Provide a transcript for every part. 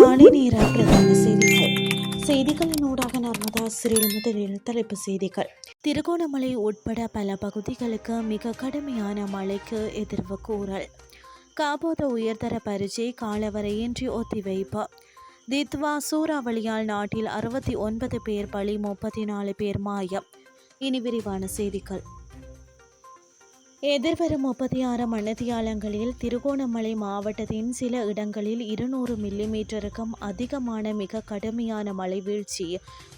காலை நேர பிரதான செய்திகள். செய்திகளின் ஊடாக நர்மதா சிறில் முதலில் தலைப்பு செய்திகள். திருகோணமலை உட்பட பல பகுதிகளுக்கு மிக கடுமையான மழைக்கு எதிர்வு கூறல். காபோத உயர்தர பரீட்சை காலவரையின்றி ஒத்திவைப்பு. தித்வா சூறாவளியால் நாட்டில் அறுபத்தி ஒன்பது பேர் பலி முப்பத்தி நாலு பேர் மாயம். இனி விரிவான செய்திகள். எதிர்வரும் முப்பத்தி ஆறு மணித்தியாலங்களில் திருகோணமலை மாவட்டத்தின் சில இடங்களில் இருநூறு மில்லிமீட்டருக்கும் அதிகமான மிக கடுமையான மழை வீழ்ச்சி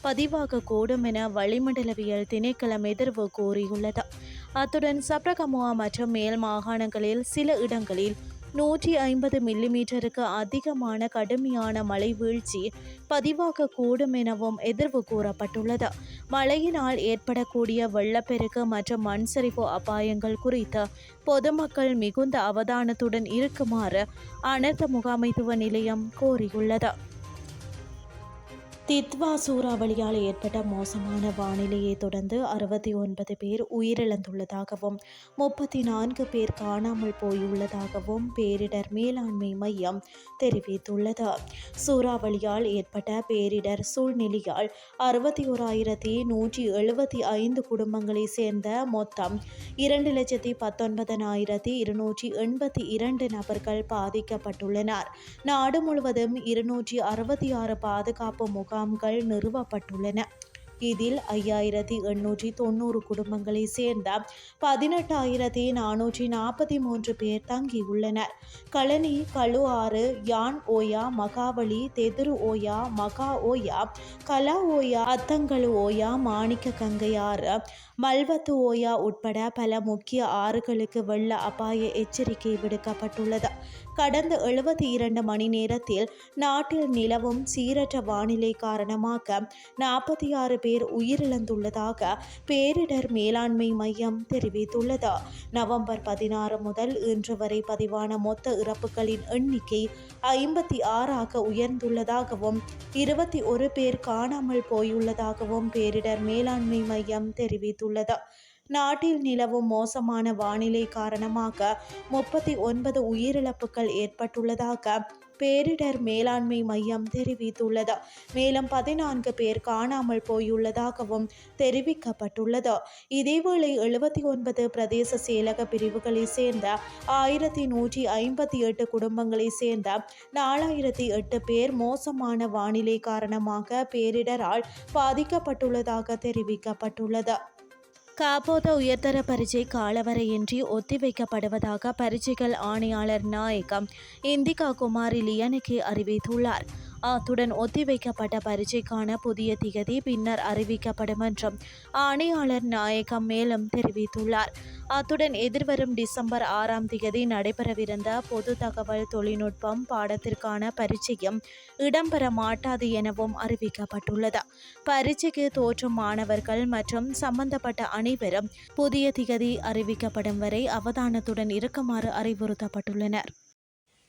பதிவாகக்கூடும் என வளிமண்டலவியல் திணைக்களம் எதிர்வு கூறியுள்ளது. அத்துடன் சப்ரகமுவா மற்றும் மேல் மாகாணங்களில் சில இடங்களில் நூற்றி ஐம்பது மில்லிமீட்டருக்கு அதிகமான கடுமையான மழை வீழ்ச்சி பதிவாகக்கூடும் எனவும் எதிர்வு கூறப்பட்டுள்ளது. மழையினால் ஏற்படக்கூடிய வெள்ளப்பெருக்கு மற்றும் மண் சரிவு அபாயங்கள் குறித்து பொதுமக்கள் மிகுந்த அவதானத்துடன் இருக்குமாறு அனர்த்த முகாமைத்துவ நிலையம் கோரியுள்ளது. தித்வா சூறாவளியால் ஏற்பட்ட மோசமான வானிலையை தொடர்ந்து அறுபத்தி ஒன்பது பேர் உயிரிழந்துள்ளதாகவும் முப்பத்தி நான்கு பேர் காணாமல் போயுள்ளதாகவும் பேரிடர் மேலாண்மை மையம் தெரிவித்துள்ளது. சூறாவளியால் ஏற்பட்ட பேரிடர் சூழ்நிலையால் அறுபத்தி ஓராயிரத்தி நூற்றி எழுபத்தி ஐந்து குடும்பங்களை சேர்ந்த மொத்தம் இரண்டு லட்சத்தி பத்தொன்பதனாயிரத்தி இருநூற்றி எண்பத்தி இரண்டு நபர்கள் பாதிக்கப்பட்டுள்ளனர். நாடு முழுவதும் இருநூற்றி அறுபத்தி ஆறு பாதுகாப்பு முகாம் முகாம்கள் நிறுவப்பட்டுள்ளன. இதில் ஐயாயிரத்தி எண்ணூற்றி தொண்ணூறு குடும்பங்களை சேர்ந்த பதினெட்டாயிரத்தி நானூற்றி நாற்பத்தி மூன்று பேர் தங்கியுள்ளனர். களனி கழு ஆறு யான் ஓயா மகாவலி தெதுரு ஓயா மகா ஓயா கலா ஓயா அத்தங்களு ஓயா மாணிக்க கங்கை ஆறு மல்வத்து ஓயா உட்பட பல முக்கிய ஆறுகளுக்கு வெள்ள அபாய எச்சரிக்கை விடுக்கப்பட்டுள்ளது. கடந்த எழுபத்தி இரண்டு மணி நேரத்தில் நாட்டில் நிலவும் சீரற்ற வானிலை காரணமாக நாற்பத்தி ஆறு பேர் பேர் உயிரிழந்துள்ளதாக பேரிடர் மேலாண்மை மையம் தெரிவித்துள்ளது. நவம்பர் பதினாறு முதல் இன்று வரை பதிவான மொத்த இறப்புகளின் எண்ணிக்கை ஐம்பத்தி ஆறாக உயர்ந்துள்ளதாகவும் இருபத்தி ஒரு பேர் காணாமல் போயுள்ளதாகவும் பேரிடர் மேலாண்மை மையம் தெரிவித்துள்ளது. நாட்டில் நிலவும் மோசமான வானிலை காரணமாக முப்பத்தி ஒன்பது உயிரிழப்புகள் ஏற்பட்டுள்ளதாக பேரிடர் மேலாண்மை மையம் தெரிவித்துள்ளது. மேலும் பதினான்கு பேர் காணாமல் போயுள்ளதாகவும் தெரிவிக்கப்பட்டுள்ளது. இதேவேளை எழுபத்தி ஒன்பது பிரதேச செயலக பிரிவுகளை சேர்ந்த ஆயிரத்தி நூற்றி ஐம்பத்தி எட்டு குடும்பங்களை சேர்ந்த நாலாயிரத்தி எட்டு பேர் மோசமான வானிலை காரணமாக பேரிடரால் பாதிக்கப்பட்டுள்ளதாக தெரிவிக்கப்பட்டுள்ளது. காப்போத உயர்தர பரீட்சை காலவரையின்றி ஒத்திவைக்கப்படுவதாக பரீட்சைகள் ஆணையாளர் நாயகம் இந்திகா குமாரி லியனுக்கு அறிவித்துள்ளார். அத்துடன் ஒத்திவைக்கப்பட்ட பரீட்சைக்கான புதிய திகதி பின்னர் அறிவிக்கப்படும் என்றும் ஆணையாளர் நாயகம் மேலும் தெரிவித்துள்ளார். அத்துடன் எதிர்வரும் டிசம்பர் ஆறாம் திகதி நடைபெறவிருந்த பொது தகவல் தொழில்நுட்பம் பாடத்திற்கான பரீட்சையும் இடம்பெற மாட்டாது எனவும் அறிவிக்கப்பட்டுள்ளது. பரீட்சைக்கு தோற்றும் மாணவர்கள் மற்றும் சம்பந்தப்பட்ட அனைவரும் புதிய திகதி அறிவிக்கப்படும் வரை அவதானத்துடன் இருக்குமாறு அறிவுறுத்தப்பட்டுள்ளனர்.